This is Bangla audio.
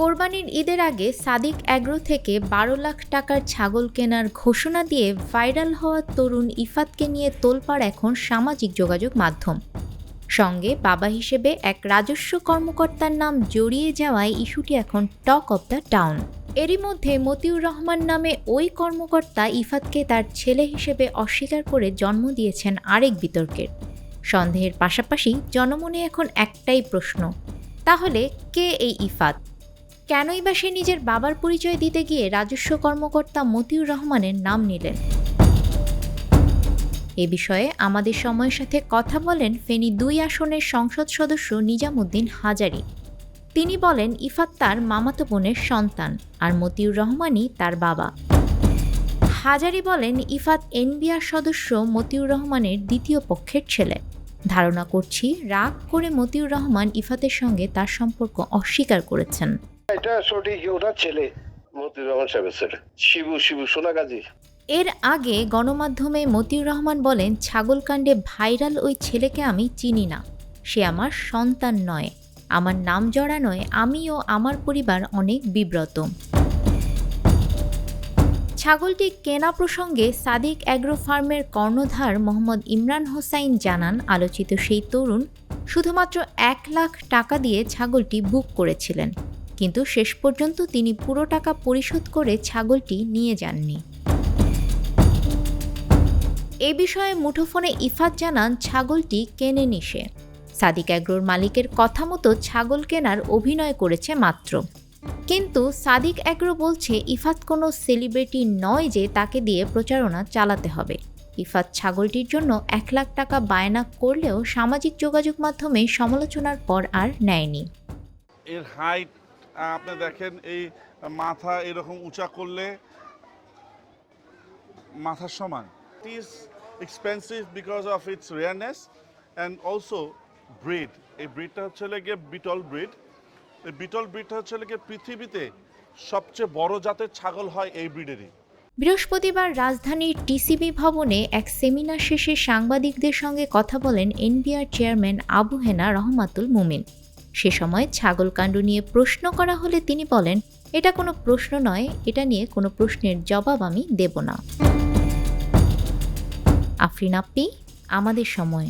কোরবানির ঈদের আগে সাদিক অ্যাগ্রো থেকে বারো লাখ টাকার ছাগল কেনার ঘোষণা দিয়ে ভাইরাল হওয়া তরুণ ইফাতকে নিয়ে তোলপাড় এখন সামাজিক যোগাযোগ মাধ্যম। সঙ্গে বাবা হিসেবে এক রাজস্ব কর্মকর্তার নাম জড়িয়ে যাওয়ায় ইস্যুটি এখন টক অব দ্য টাউন। এরই মধ্যে মতিউর রহমান নামে ওই কর্মকর্তা ইফাতকে তার ছেলে হিসেবে অস্বীকার করে জন্ম দিয়েছেন আরেক বিতর্কের সন্দেহের পাশাপাশি জনমনে এখন একটাই প্রশ্ন, তাহলে কে এই ইফাত? কেনই বা সে নিজের বাবার পরিচয় দিতে গিয়ে রাজস্ব কর্মকর্তা মতিউর রহমানের নাম নিলেন? এ বিষয়ে আমাদের সময়ের সাথে কথা বলেন ফেনী দুই আসনের সংসদ সদস্য নিজামুদ্দিন হাজারি। তিনি বলেন, ইফাত তার মামাতো বোনের সন্তান আর মতিউর রহমানই তার বাবা। হাজারি বলেন, ইফাত এনবিআর সদস্য মতিউর রহমানের দ্বিতীয় পক্ষের ছেলে। ধারণা করছি, রাগ করে মতিউর রহমান ইফাতের সঙ্গে তার সম্পর্ক অস্বীকার করেছেন। এটা সঠিক ছেলে, মতিউর রহমান সাহেবের ছেলে। শিবু শিবু সোনাগাজী এর আগে গণমাধ্যমে মতিউর রহমান বলেন, ছাগলকাণ্ডে ভাইরাল ওই ছেলেকে আমি চিনি না। সে আমার সন্তান নয়। আমার নাম জড়ানোয় আমি ও আমার পরিবার অনেক বিব্রত। ছাগলটি কেনা প্রসঙ্গে সাদিক অ্যাগ্রো ফার্মের কর্ণধার মোহাম্মদ ইমরান হোসাইন জানান, আলোচিত সেই তরুণ শুধুমাত্র এক লাখ টাকা দিয়ে ছাগলটি বুক করেছিলেন। কিন্তু শেষ পর্যন্ত তিনি পুরো টাকা পরিশোধ করে ছাগলটি নিয়ে যাননি। এ বিষয়ে মুঠোফোনে ইফাত জানান ছাগলটি কেনেনি সে। সাদিক অ্যাগ্রোর মালিকের কথা মতো ছাগল কেনার অভিনয় করেছে মাত্র। কিন্তু সাদিক অ্যাগ্রো বলছে, ইফাত কোনো সেলিব্রিটি নয় যে তাকে দিয়ে প্রচারণা চালাতে হবে। ইফাত ছাগলটির জন্য এক লাখ টাকা বায়না করলেও সামাজিক যোগাযোগ মাধ্যমে সমালোচনার পর আর নেয়নি। এর হাইট আপনি দেখেন এই মাথা এরকম উঁচা করলে মাথার সমান। It is expensive because of its rareness and also breed এই ব্রিডটা হচ্ছে গিয়ে বিটল ব্রিড এই বিটল ব্রিডটা হচ্ছে গিয়ে পৃথিবীতে সবচেয়ে বড় জাতের ছাগল হয় এই ব্রিডেরই বৃহস্পতিবার রাজধানীর টিসিবি ভবনে এক সেমিনার শেষে সাংবাদিকদের সঙ্গে কথা বলেন এনবিআর চেয়ারম্যান আবু হেনা রহমাতুল মুমিন। সে সময় ছাগলকাণ্ড নিয়ে প্রশ্ন করা হলে তিনি বলেন, এটা কোনো প্রশ্ন নয়, এটা নিয়ে কোনো প্রশ্নের জবাব আমি দেব না। আফরিন আপ্পি আমাদের সময়।